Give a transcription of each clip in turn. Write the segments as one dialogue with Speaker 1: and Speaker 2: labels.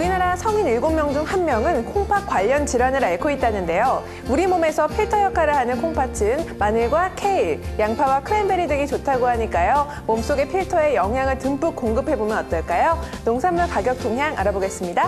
Speaker 1: 우리나라 성인 7명 중 1명은 콩팥 관련 질환을 앓고 있다는데요. 우리 몸에서 필터 역할을 하는 콩팥은 마늘과 케일, 양파와 크랜베리 등이 좋다고 하니까요. 몸속의 필터에 영양을 듬뿍 공급해보면 어떨까요? 농산물 가격 동향 알아보겠습니다.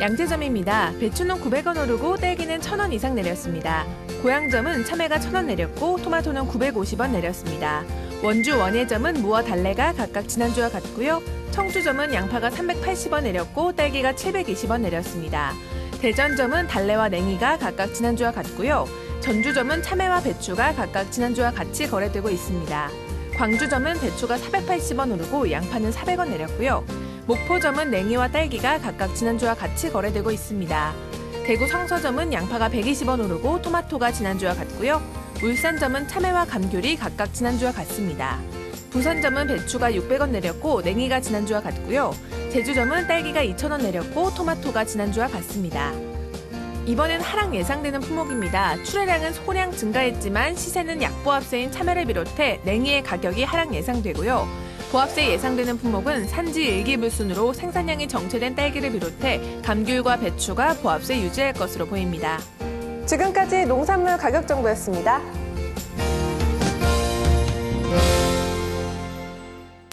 Speaker 2: 양재점입니다. 배추는 900원 오르고 딸기는 1000원 이상 내렸습니다. 고양점은 참외가 1000원 내렸고 토마토는 950원 내렸습니다. 원주 원예점은 무와 달래가 각각 지난주와 같고요. 청주점은 양파가 380원 내렸고 딸기가 720원 내렸습니다. 대전점은 달래와 냉이가 각각 지난주와 같고요. 전주점은 참외와 배추가 각각 지난주와 같이 거래되고 있습니다. 광주점은 배추가 480원 오르고 양파는 400원 내렸고요. 목포점은 냉이와 딸기가 각각 지난주와 같이 거래되고 있습니다. 대구 성서점은 양파가 120원 오르고 토마토가 지난주와 같고요. 울산점은 참외와 감귤이 각각 지난주와 같습니다. 부산점은 배추가 600원 내렸고 냉이가 지난주와 같고요. 제주점은 딸기가 2,000원 내렸고 토마토가 지난주와 같습니다. 이번엔 하락 예상되는 품목입니다. 출하량은 소량 증가했지만 시세는 약보합세인 참외를 비롯해 냉이의 가격이 하락 예상되고요. 보합세 예상되는 품목은 산지 일기불순으로 생산량이 정체된 딸기를 비롯해 감귤과 배추가 보합세 유지할 것으로 보입니다.
Speaker 1: 지금까지 농산물 가격 정보였습니다.